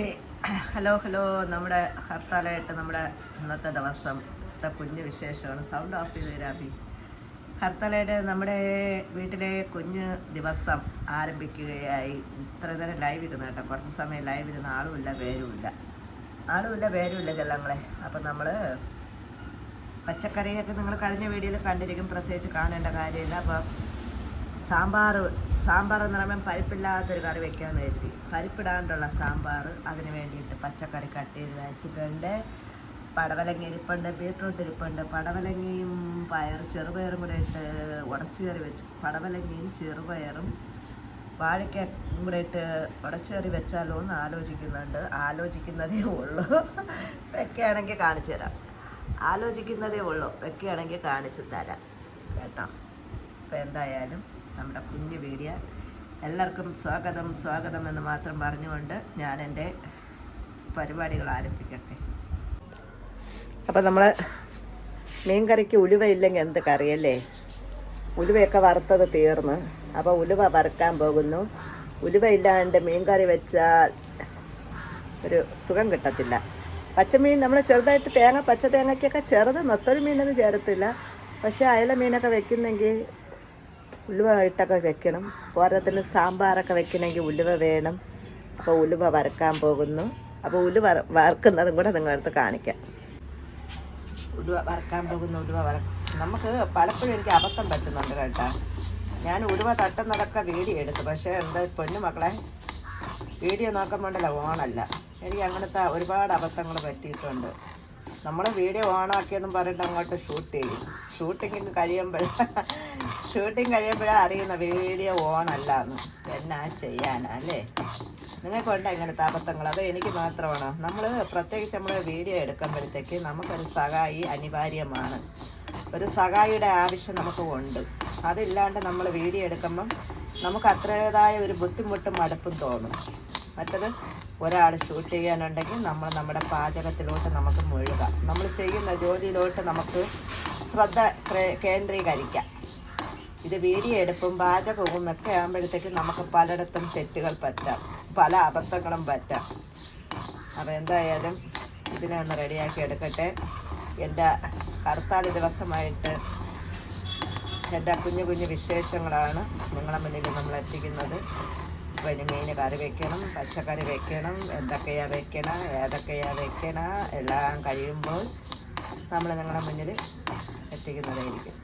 ഹേ hello hello നമ്മുടെ ഹർത്താലായിട്ട് നമ്മുടെ ഇന്നത്തെ ദിവസത്തെ കുഞ്ഞ് വിശേഷമാണ്. സൗണ്ട് ഓഫ് ചെയ്ത് തരാബി ഹർത്താലായിട്ട് നമ്മുടെ വീട്ടിലെ കുഞ്ഞ് ദിവസം ആരംഭിക്കുകയായി. ഇത്ര നേരം ലൈവ് ഇരുന്ന് കേട്ടോ. കുറച്ച് സമയം ലൈവ് ഇരുന്ന ആളുമില്ല പേരുമില്ല. ആളുമില്ല പേരുമില്ല ചെല്ലങ്ങളെ. അപ്പം നമ്മൾ പച്ചക്കറിയൊക്കെ നിങ്ങൾ കഴിഞ്ഞ വീഡിയോയിൽ കണ്ടിരിക്കും. പ്രത്യേകിച്ച് കാണേണ്ട കാര്യമില്ല. അപ്പം സാമ്പാർ സാമ്പാർ എന്ന് പറയുമ്പോൾ പരിപ്പില്ലാത്തൊരു കറി വെക്കാമെന്ന് കരുതി. പരിപ്പിടാണ്ടുള്ള സാമ്പാർ അതിന് വേണ്ടിയിട്ട് പച്ചക്കറി കട്ട് ചെയ്ത് വെച്ചിട്ടുണ്ട്. പടവലങ്ങ ഇരിപ്പുണ്ട് ബീട്രൂട്ട് ഇരിപ്പുണ്ട്. പടവലങ്ങയും പയർ ചെറുപയറും കൂടെ ഇട്ട് ഉടച്ചു കറി വെച്ച് പടവലങ്ങയും ചെറുപയറും വാഴയ്ക്ക കൂടെ ഇട്ട് ഉടച്ചു കറി വെച്ചാലോ എന്ന് ആലോചിക്കുന്നുണ്ട്. ആലോചിക്കുന്നതേ ഉള്ളൂ. വെക്കുകയാണെങ്കിൽ കാണിച്ചു തരാം. ആലോചിക്കുന്നതേ ഉള്ളൂ. വെക്കുകയാണെങ്കിൽ കാണിച്ചു തരാം. കേട്ടോ? അപ്പോൾ എന്തായാലും നമ്മുടെ കുഞ്ഞു വീഡിയ എല്ലാവർക്കും സ്വാഗതം സ്വാഗതം എന്ന് മാത്രം പറഞ്ഞുകൊണ്ട് ഞാൻ എന്റെ പരിപാടികൾ ആരംഭിക്കട്ടെ. അപ്പോൾ നമ്മൾ മീൻ കറിക്ക് ഉലുവ ഇല്ലെങ്കിൽ എന്ത് കറിയല്ലേ ഉലുവയൊക്കെ വറുത്തത് തീർന്ന്. അപ്പോൾ ഉലുവ വറുക്കാൻ പോകുന്നു. ഉലുവ ഇല്ലാണ്ട് മീൻ കറി വെച്ചാൽ ഒരു സുഖം കിട്ടത്തില്ല. പച്ചമീൻ നമ്മൾ ചെറുതായിട്ട് തേങ്ങ പച്ച തേങ്ങയ്ക്കൊക്കെ ചെറുത് നൊത്തൊരു മീനൊന്നും ചേരത്തില്ല. പക്ഷേ അയല മീനൊക്കെ വെക്കുന്നെങ്കിൽ ഉലുവ ഇട്ടൊക്കെ വെക്കണം. പോരാത്തിന് സാമ്പാറൊക്കെ വെക്കണമെങ്കിൽ ഉലുവ വേണം. അപ്പോൾ ഉലുവ വറുക്കാൻ പോകുന്നു. അപ്പോൾ ഉലുവ വറുക്കുന്നതും കൂടെ നിങ്ങളടുത്ത് കാണിക്കാം. ഉലുവ വറക്കാൻ പോകുന്ന ഉലുവ വറ നമുക്ക് പലപ്പോഴും എനിക്ക് അബദ്ധം പറ്റുന്നുണ്ട് കേട്ടോ. ഞാൻ ഉലുവ തട്ടുന്നതൊക്കെ വീഡിയോ എടുത്തു. പക്ഷേ എന്താ പൊന്നു മക്കളെ വീഡിയോ നോക്കാൻ വേണ്ടല്ലോ ഓണല്ല എനിക്ക് അങ്ങനത്തെ ഒരുപാട് അബദ്ധങ്ങൾ പറ്റിയിട്ടുണ്ട്. നമ്മൾ വീഡിയോ ഓണാക്കിയെന്നും പറഞ്ഞിട്ട് അങ്ങോട്ട് ഷൂട്ട് ചെയ്യും. ഷൂട്ടിങ്ങിന് കഴിയുമ്പോൾ ഷൂട്ടിങ് കഴിയുമ്പോഴാണ് അറിയുന്ന വീഡിയോ ഓണല്ല എന്ന് എന്നാ ചെയ്യാനാ അല്ലേ? നിങ്ങൾക്കുണ്ട് ഇങ്ങനത്തെ അബദ്ധങ്ങൾ? അത് എനിക്ക് മാത്രമാണ്? നമ്മൾ പ്രത്യേകിച്ച് നമ്മൾ വീഡിയോ എടുക്കുമ്പോഴത്തേക്ക് നമുക്കൊരു സഹായി അനിവാര്യമാണ്. ഒരു സഹായിയുടെ ആവശ്യം നമുക്ക് ഉണ്ട്. അതില്ലാണ്ട് നമ്മൾ വീഡിയോ എടുക്കുമ്പം നമുക്ക് അത്രേതായ ഒരു ബുദ്ധിമുട്ടും മടുപ്പും തോന്നും. മറ്റത് ഒരാൾ ഷൂട്ട് ചെയ്യാനുണ്ടെങ്കിൽ നമ്മൾ നമ്മുടെ പാചകത്തിലോട്ട് നമുക്ക് മുഴുകാം. നമ്മൾ ചെയ്യുന്ന ജോലിയിലോട്ട് നമുക്ക് ശ്രദ്ധ ക്രേ- കേന്ദ്രീകരിക്കാം. ഇത് വീഡിയോ എടുപ്പും പാചകവും ഒക്കെ ആകുമ്പോഴത്തേക്ക് നമുക്ക് പലയിടത്തും തെറ്റുകൾ പറ്റാം. പല അബദ്ധങ്ങളും പറ്റാം. അപ്പോൾ എന്തായാലും ഇതിനെ ഒന്ന് റെഡിയാക്കി എടുക്കട്ടെ. എന്റെ ഹർത്താൽ ദിവസമായിട്ട് എന്റെ കുഞ്ഞു കുഞ്ഞു വിശേഷങ്ങളാണ് നിങ്ങളെ മുന്നിൽ നമ്മൾ എത്തിക്കുന്നത് അപ്പോൾ ഇനി മീൻ കറി വെക്കണം പച്ചക്കറി വെക്കണം എന്തൊക്കെയാ വെക്കണം ഏതൊക്കെയാ വെക്കണം എല്ലാം കഴിയുമ്പോൾ നമ്മൾ നിങ്ങളുടെ മുന്നിൽ എത്തിക്കുന്നതായിരിക്കും.